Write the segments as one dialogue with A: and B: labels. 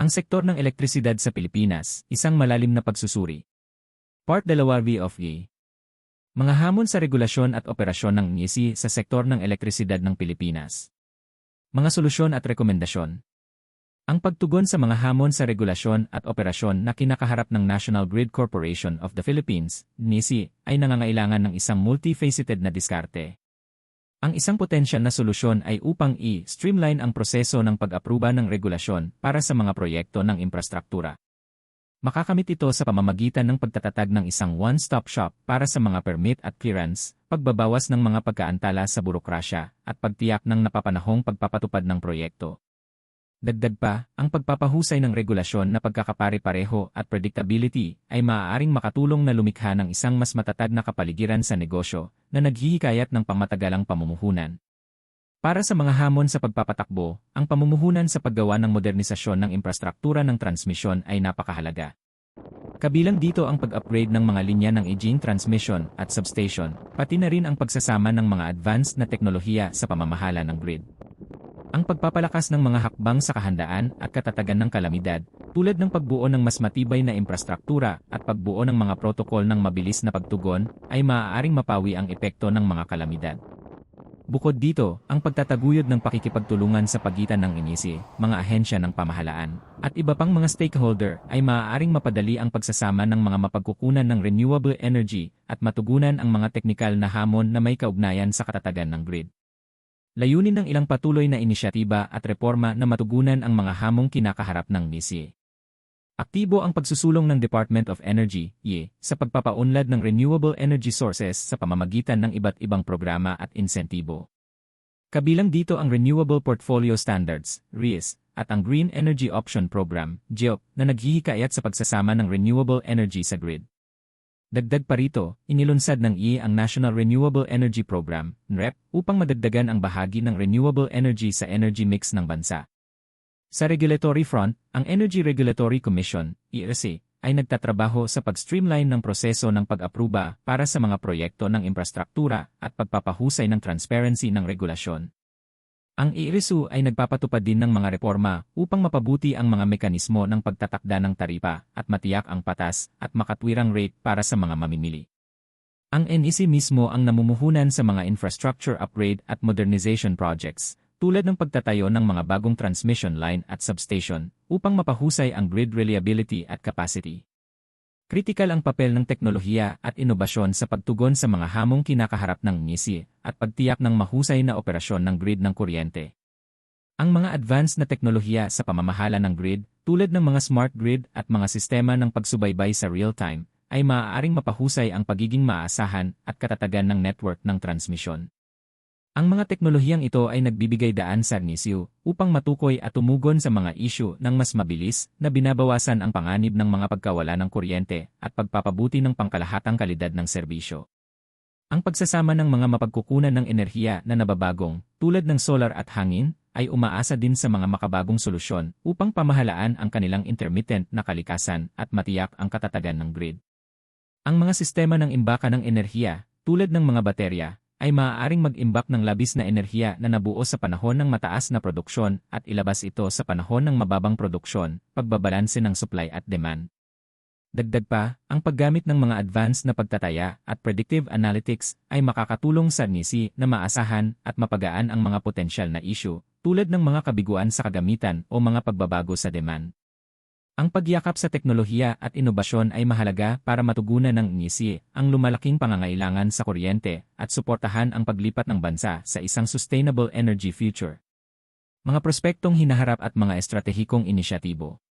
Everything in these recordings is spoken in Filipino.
A: Ang sektor ng elektrisidad sa Pilipinas, isang malalim na pagsusuri. Part 2 V of E. Mga hamon sa regulasyon at operasyon ng NISI sa sektor ng elektrisidad ng Pilipinas. Mga solusyon at rekomendasyon. Ang pagtugon sa mga hamon sa regulasyon at operasyon na kinakaharap ng National Grid Corporation of the Philippines, NISI, ay nangangailangan ng isang multifaceted na diskarte. Ang isang potensyal na solusyon ay upang i-streamline ang proseso ng pag-aproba ng regulasyon para sa mga proyekto ng infrastruktura. Makakamit ito sa pamamagitan ng pagtatatag ng isang one-stop shop para sa mga permit at clearance, pagbabawas ng mga pagkaantala sa burokrasya, at pagtiyak ng napapanahong pagpapatupad ng proyekto. Dagdag pa, ang pagpapahusay ng regulasyon na pagkakapare-pareho at predictability ay maaaring makatulong na lumikha ng isang mas matatag na kapaligiran sa negosyo na naghihikayat ng pangmatagalang pamumuhunan. Para sa mga hamon sa pagpapatakbo, ang pamumuhunan sa paggawa ng modernisasyon ng infrastruktura ng transmisyon ay napakahalaga. Kabilang dito ang pag-upgrade ng mga linya ng aging transmission at substation, pati na rin ang pagsasama ng mga advanced na teknolohiya sa pamamahala ng grid. Ang pagpapalakas ng mga hakbang sa kahandaan at katatagan ng kalamidad, tulad ng pagbuo ng mas matibay na infrastruktura at pagbuo ng mga protokol ng mabilis na pagtugon, ay maaaring mapawi ang epekto ng mga kalamidad. Bukod dito, ang pagtataguyod ng pakikipagtulungan sa pagitan ng inisi, mga ahensya ng pamahalaan, at iba pang mga stakeholder ay maaaring mapadali ang pagsasama ng mga mapagkukunan ng renewable energy at matugunan ang mga teknikal na hamon na may kaugnayan sa katatagan ng grid. Layunin ng ilang patuloy na inisyatiba at reforma na matugunan ang mga hamong kinakaharap ng NISI. Aktibo ang pagsusulong ng Department of Energy, YE, sa pagpapaunlad ng renewable energy sources sa pamamagitan ng iba't ibang programa at insentibo. Kabilang dito ang Renewable Portfolio Standards, RES, at ang Green Energy Option Program, GEOP, na naghihikayat sa pagsasama ng renewable energy sa grid. Dagdag pa rito, inilunsad ng IE ang National Renewable Energy Program, NREP, upang madagdagan ang bahagi ng renewable energy sa energy mix ng bansa. Sa regulatory front, ang Energy Regulatory Commission, ERC, ay nagtatrabaho sa pag-streamline ng proseso ng pag-apruba para sa mga proyekto ng infrastruktura at pagpapahusay ng transparency ng regulasyon. Ang IRSU ay nagpapatupad din ng mga reforma upang mapabuti ang mga mekanismo ng pagtatakda ng taripa at matiyak ang patas at makatwirang rate para sa mga mamimili. Ang NEC mismo ang namumuhunan sa mga infrastructure upgrade at modernization projects, tulad ng pagtatayo ng mga bagong transmission line at substation, upang mapahusay ang grid reliability at capacity. Kritikal ang papel ng teknolohiya at inobasyon sa pagtugon sa mga hamong kinakaharap ng NISI at pagtiyak ng mahusay na operasyon ng grid ng kuryente. Ang mga advanced na teknolohiya sa pamamahala ng grid, tulad ng mga smart grid at mga sistema ng pagsubaybay sa real-time, ay maaaring mapahusay ang pagiging maasahan at katatagan ng network ng transmisyon. Ang mga teknolohiyang ito ay nagbibigay daan sa NISU upang matukoy at tumugon sa mga isyu ng mas mabilis na binabawasan ang panganib ng mga pagkawala ng kuryente at pagpapabuti ng pangkalahatang kalidad ng serbisyo. Ang pagsasama ng mga mapagkukunan ng enerhiya na nababagong, tulad ng solar at hangin, ay umaasa din sa mga makabagong solusyon upang pamahalaan ang kanilang intermittent na kalikasan at matiyak ang katatagan ng grid. Ang mga sistema ng imbaka ng enerhiya, tulad ng mga baterya, ay maaaring mag-imbak ng labis na enerhiya na nabuo sa panahon ng mataas na produksyon at ilabas ito sa panahon ng mababang produksyon, pagbabalanse ng supply at demand. Dagdag pa, ang paggamit ng mga advanced na pagtataya at predictive analytics ay makakatulong sa NISI na maasahan at mapagaan ang mga potensyal na issue tulad ng mga kabiguan sa kagamitan o mga pagbabago sa demand. Ang pagyakap sa teknolohiya at inobasyon ay mahalaga para matugunan ng NISI ang lumalaking pangangailangan sa kuryente at suportahan ang paglipat ng bansa sa isang sustainable energy future. Mga prospektong hinaharap at mga estratehikong inisyatibo.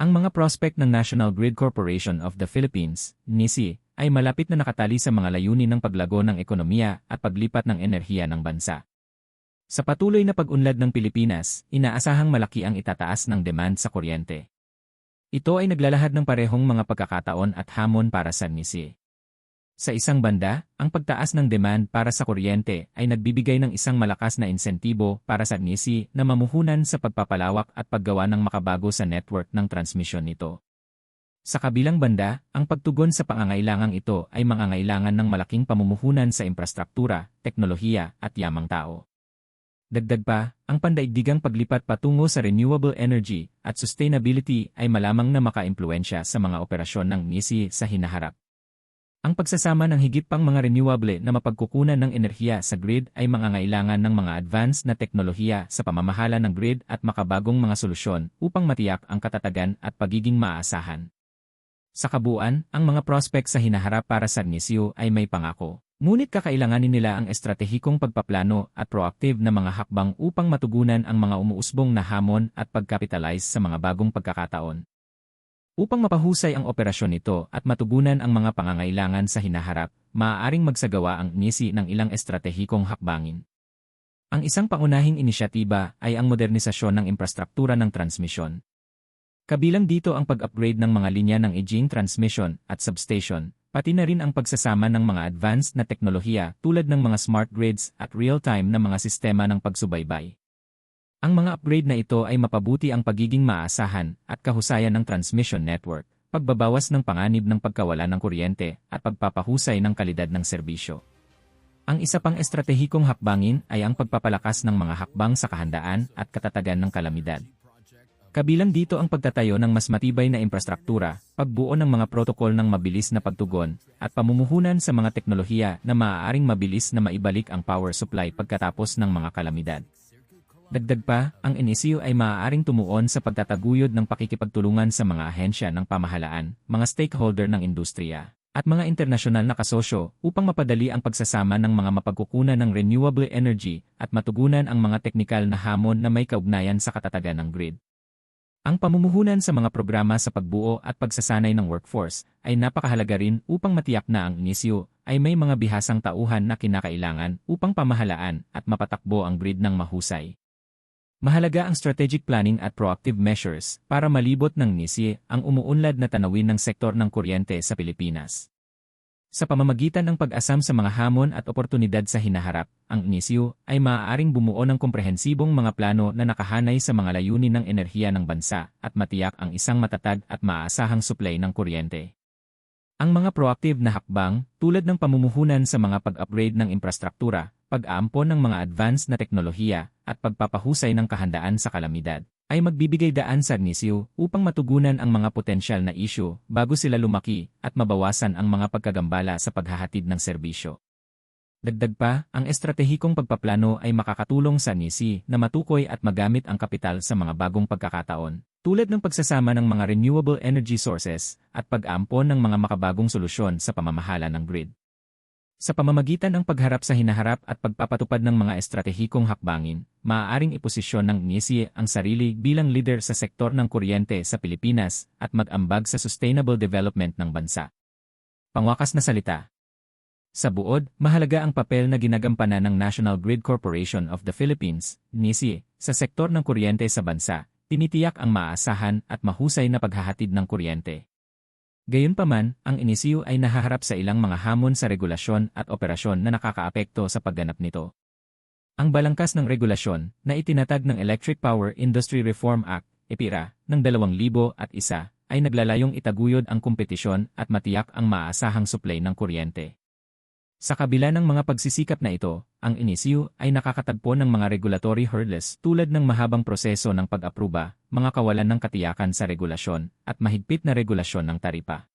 A: Ang mga prospect ng National Grid Corporation of the Philippines, NISI, ay malapit na nakatali sa mga layunin ng paglago ng ekonomiya at paglipat ng enerhiya ng bansa. Sa patuloy na pag-unlad ng Pilipinas, inaasahang malaki ang itataas ng demand sa kuryente. Ito ay naglalahad ng parehong mga pagkakataon at hamon para sa NISI. Sa isang banda, ang pagtaas ng demand para sa kuryente ay nagbibigay ng isang malakas na insentibo para sa NISI na mamuhunan sa pagpapalawak at paggawa ng makabago sa network ng transmisyon nito. Sa kabilang banda, ang pagtugon sa pangangailangang ito ay mangangailangan ng malaking pamumuhunan sa infrastruktura, teknolohiya at yamang tao. Dagdag pa, ang pandaigdigang paglipat patungo sa renewable energy at sustainability ay malamang na makaimpluensya sa mga operasyon ng NISI sa hinaharap. Ang pagsasama ng higit pang mga renewable na mapagkukunan ng enerhiya sa grid ay mangangailangan ng mga advanced na teknolohiya sa pamamahala ng grid at makabagong mga solusyon upang matiyak ang katatagan at pagiging maaasahan. Sa kabuuan, ang mga prospect sa hinaharap para sa NISIO ay may pangako. Ngunit kakailanganin nila ang estratehikong pagpaplano at proactive na mga hakbang upang matugunan ang mga umuusbong na hamon at pagkapitalize sa mga bagong pagkakataon. Upang mapahusay ang operasyon nito at matugunan ang mga pangangailangan sa hinaharap, maaaring magsagawa ang NISI ng ilang estratehikong hakbangin. Ang isang pangunahing inisyatiba ay ang modernisasyon ng infrastruktura ng transmisyon. Kabilang dito ang pag-upgrade ng mga linya ng aging transmission at substation, pati na rin ang pagsasama ng mga advanced na teknolohiya tulad ng mga smart grids at real-time na mga sistema ng pagsubaybay. Ang mga upgrade na ito ay mapabuti ang pagiging maaasahan at kahusayan ng transmission network, pagbabawas ng panganib ng pagkawala ng kuryente at pagpapahusay ng kalidad ng serbisyo. Ang isa pang estratehikong hakbangin ay ang pagpapalakas ng mga hakbang sa kahandaan at katatagan ng kalamidad. Kabilang dito ang pagtatayo ng mas matibay na infrastruktura, pagbuo ng mga protokol ng mabilis na pagtugon, at pamumuhunan sa mga teknolohiya na maaaring mabilis na maibalik ang power supply pagkatapos ng mga kalamidad. Dagdag pa, ang NSU ay maaaring tumuon sa pagtataguyod ng pakikipagtulungan sa mga ahensya ng pamahalaan, mga stakeholder ng industriya, at mga internasyonal na kasosyo upang mapadali ang pagsasama ng mga mapagkukunan ng renewable energy at matugunan ang mga teknikal na hamon na may kaugnayan sa katatagan ng grid. Ang pamumuhunan sa mga programa sa pagbuo at pagsasanay ng workforce ay napakahalaga rin upang matiyak na ang NISU ay may mga bihasang tauhan na kinakailangan upang pamahalaan at mapatakbo ang grid ng mahusay. Mahalaga ang strategic planning at proactive measures para malibot ng NISI ang umuunlad na tanawin ng sektor ng kuryente sa Pilipinas. Sa pamamagitan ng pag-asam sa mga hamon at oportunidad sa hinaharap, ang NISIU ay maaaring bumuo ng komprehensibong mga plano na nakahanay sa mga layunin ng enerhiya ng bansa at matiyak ang isang matatag at maaasahang supply ng kuryente. Ang mga proactive na hakbang, tulad ng pamumuhunan sa mga pag-upgrade ng infrastruktura, pag-aampon ng mga advanced na teknolohiya, at pagpapahusay ng kahandaan sa kalamidad, ay magbibigay daan sa NISIU upang matugunan ang mga potensyal na isyu bago sila lumaki at mabawasan ang mga pagkagambala sa paghahatid ng serbisyo. Dagdag pa, ang estratehikong pagpaplano ay makakatulong sa NISI na matukoy at magamit ang kapital sa mga bagong pagkakataon, tulad ng pagsasama ng mga renewable energy sources at pag-ampon ng mga makabagong solusyon sa pamamahala ng grid. Sa pamamagitan ng pagharap sa hinaharap at pagpapatupad ng mga estratehikong hakbangin, maaaring iposisyon ng NISI ang sarili bilang leader sa sektor ng kuryente sa Pilipinas at mag-ambag sa sustainable development ng bansa. Pangwakas na salita. Sa buod, mahalaga ang papel na ginagampanan ng National Grid Corporation of the Philippines, NISI, sa sektor ng kuryente sa bansa, tinitiyak ang maaasahan at mahusay na paghahatid ng kuryente. Gayunpaman, ang inisiyo ay nahaharap sa ilang mga hamon sa regulasyon at operasyon na nakakaapekto sa pagganap nito. Ang balangkas ng regulasyon na itinatag ng Electric Power Industry Reform Act, EPIRA, ng 2001 ay naglalayong itaguyod ang kompetisyon at matiyak ang maasahang supply ng kuryente. Sa kabila ng mga pagsisikap na ito, ang inisyu ay nakakatagpo ng mga regulatory hurdles tulad ng mahabang proseso ng pag-apruba, mga kawalan ng katiyakan sa regulasyon, at mahigpit na regulasyon ng taripa.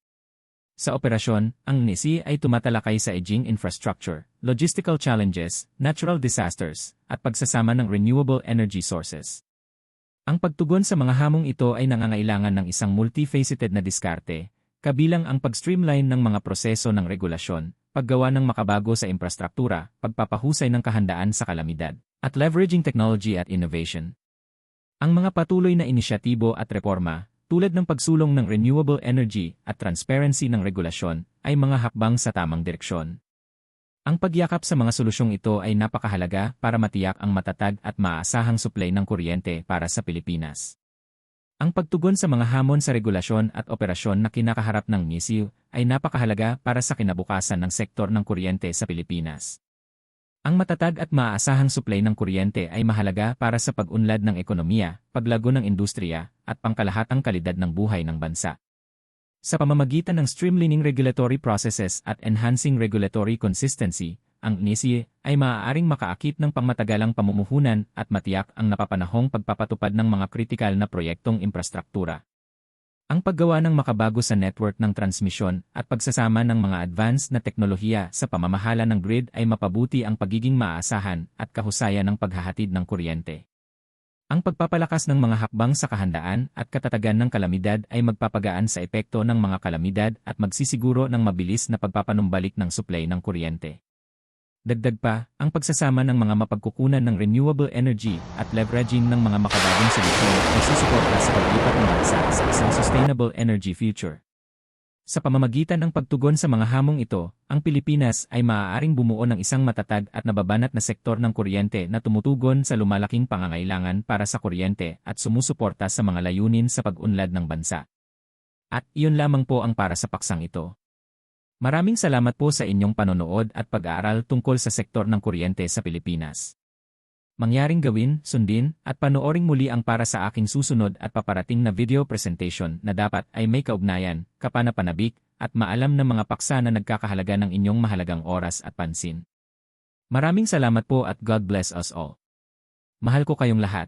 A: Sa operasyon, ang NISI ay tumatalakay sa aging infrastructure, logistical challenges, natural disasters, at pagsasama ng renewable energy sources. Ang pagtugon sa mga hamong ito ay nangangailangan ng isang multifaceted na diskarte, kabilang ang pag-streamline ng mga proseso ng regulasyon, paggawa ng makabago sa infrastruktura, pagpapahusay ng kahandaan sa kalamidad, at leveraging technology at innovation. Ang mga patuloy na inisyatibo at reforma, tulad ng pagsulong ng renewable energy at transparency ng regulasyon, ay mga hakbang sa tamang direksyon. Ang pagyakap sa mga solusyong ito ay napakahalaga para matiyak ang matatag at maaasahang supply ng kuryente para sa Pilipinas. Ang pagtugon sa mga hamon sa regulasyon at operasyon na kinakaharap ng NISIU ay napakahalaga para sa kinabukasan ng sektor ng kuryente sa Pilipinas. Ang matatag at maaasahang supply ng kuryente ay mahalaga para sa pag-unlad ng ekonomiya, paglago ng industriya, at pangkalahatang kalidad ng buhay ng bansa. Sa pamamagitan ng streamlining regulatory processes at enhancing regulatory consistency, ang NISI ay maaaring makaakit ng pangmatagalang pamumuhunan at matiyak ang napapanahong pagpapatupad ng mga kritikal na proyektong infrastruktura. Ang paggawa ng makabago sa network ng transmisyon at pagsasama ng mga advanced na teknolohiya sa pamamahala ng grid ay mapabuti ang pagiging maaasahan at kahusayan ng paghahatid ng kuryente. Ang pagpapalakas ng mga hakbang sa kahandaan at katatagan ng kalamidad ay magpapagaan sa epekto ng mga kalamidad at magsisiguro ng mabilis na pagpapanumbalik ng supply ng kuryente. Dagdag pa, ang pagsasama ng mga mapagkukunan ng renewable energy at leveraging ng mga makabagong solusyon ay susuporta sa paglipat ng bansa sa isang sustainable energy future. Sa pamamagitan ng pagtugon sa mga hamong ito, ang Pilipinas ay maaaring bumuo ng isang matatag at nababanat na sektor ng kuryente na tumutugon sa lumalaking pangangailangan para sa kuryente at sumusuporta sa mga layunin sa pag-unlad ng bansa. At iyon lamang po ang para sa paksang ito. Maraming salamat po sa inyong panonood at pag-aaral tungkol sa sektor ng kuryente sa Pilipinas. Mangyaring gawin, sundin, at panooring muli ang para sa aking susunod at paparating na video presentation na dapat ay may kaugnayan, kapanapanabik, at maalam ng mga paksa na nagkakahalaga ng inyong mahalagang oras at pansin. Maraming salamat po at God bless us all. Mahal ko kayong lahat.